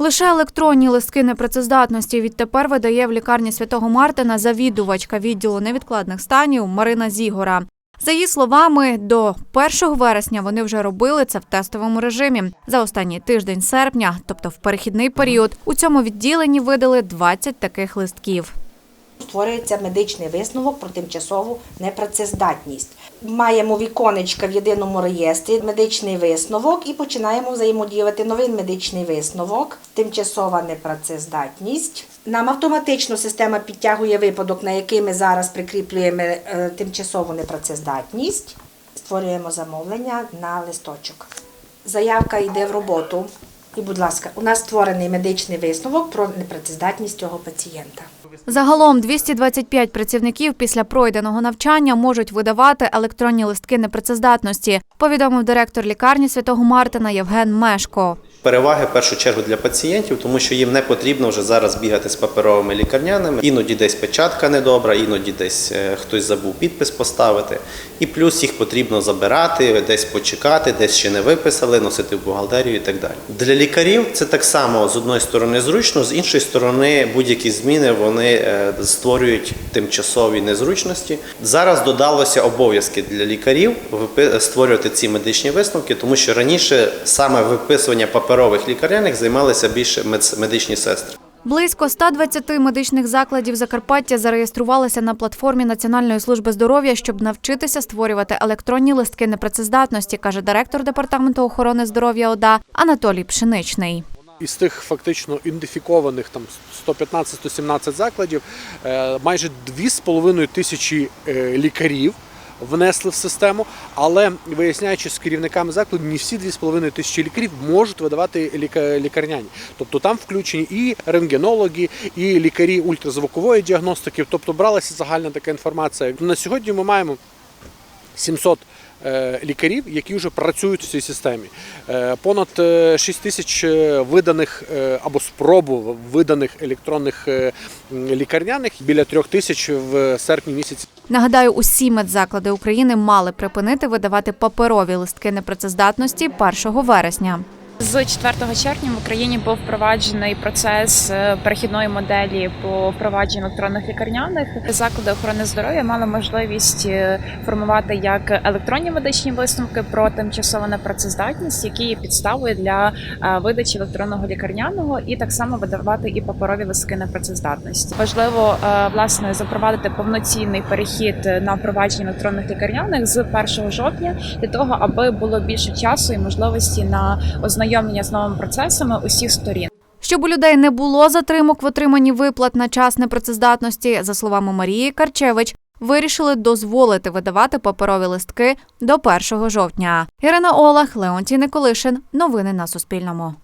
Лише електронні листки непрацездатності відтепер видає в лікарні святого Мартина завідувачка відділу невідкладних станів Марина Зігора. За її словами, до 1 вересня вони вже робили це в тестовому режимі. За останній тиждень серпня, тобто в перехідний період, у цьому відділенні видали 20 таких листків. Створюється медичний висновок про тимчасову непрацездатність. Маємо віконечка в єдиному реєстрі, медичний висновок і починаємо взаємодіяти новий медичний висновок, тимчасова непрацездатність. Нам автоматично система підтягує випадок, на який ми зараз прикріплюємо е, тимчасову непрацездатність. Створюємо замовлення на листочок. Заявка йде в роботу. І, будь ласка, у нас створений медичний висновок про непрацездатність цього пацієнта. Загалом 225 працівників після пройденого навчання можуть видавати електронні листки непрацездатності, повідомив директор лікарні святого Мартина Євген Мешко. Переваги в першу чергу для пацієнтів, тому що їм не потрібно вже зараз бігати з паперовими лікарняними. Іноді десь печатка недобра, іноді десь е, хтось забув підпис поставити. І плюс їх потрібно забирати, десь почекати, десь ще не виписали, носити в бухгалтерію і так далі. Для лікарів це так само з одної сторони зручно, з іншої сторони будь-які зміни вони е, створюють тимчасові незручності. Зараз додалося обов'язки для лікарів створювати ці медичні висновки, тому що раніше саме виписування паперових лікарняних займалися більше медичні сестри. Близько 120 медичних закладів Закарпаття зареєструвалися на платформі Національної служби здоров'я, щоб навчитися створювати електронні листки непрацездатності, каже директор департаменту охорони здоров'я ОДА Анатолій Пшеничний. Із тих фактично ідентифікованих там 115-117 закладів е, майже 2,5 тисячі е, лікарів внесли в систему, але виясняючи з керівниками закладу, не всі 2,5 тисячі лікарів можуть видавати ліка- лікарняні. Тобто там включені і рентгенологи, і лікарі ультразвукової діагностики. Тобто бралася загальна така інформація. На сьогодні ми маємо 700 е, лікарів, які вже працюють в цій системі. Е, Понад е, 6 тисяч е, виданих е, або спробу виданих електронних е, лікарняних, біля трьох тисяч в серпні місяці. Нагадаю, усі медзаклади України мали припинити видавати паперові листки непрацездатності 1 вересня. З 4 червня в Україні був впроваджений процес е, перехідної моделі по впровадженню електронних лікарняних. Заклади охорони здоров'я мали можливість е, формувати як електронні медичні висновки про тимчасову непрацездатність, які є підставою для е, видачі електронного лікарняного, і так само видавати і паперові листки непрацездатності. Важливо власне запровадити повноцінний перехід на впровадження електронних лікарняних з 1 жовтня для того, аби було більше часу і можливості на ознайомлення з новими процесами усіх сторін. Щоб у людей не було затримок в отриманні виплат на час непрацездатності, за словами Марії Карчевич, вирішили дозволити видавати паперові листки до 1 жовтня. Ірина Олег, Леонтій Николишин. Новини на Суспільному.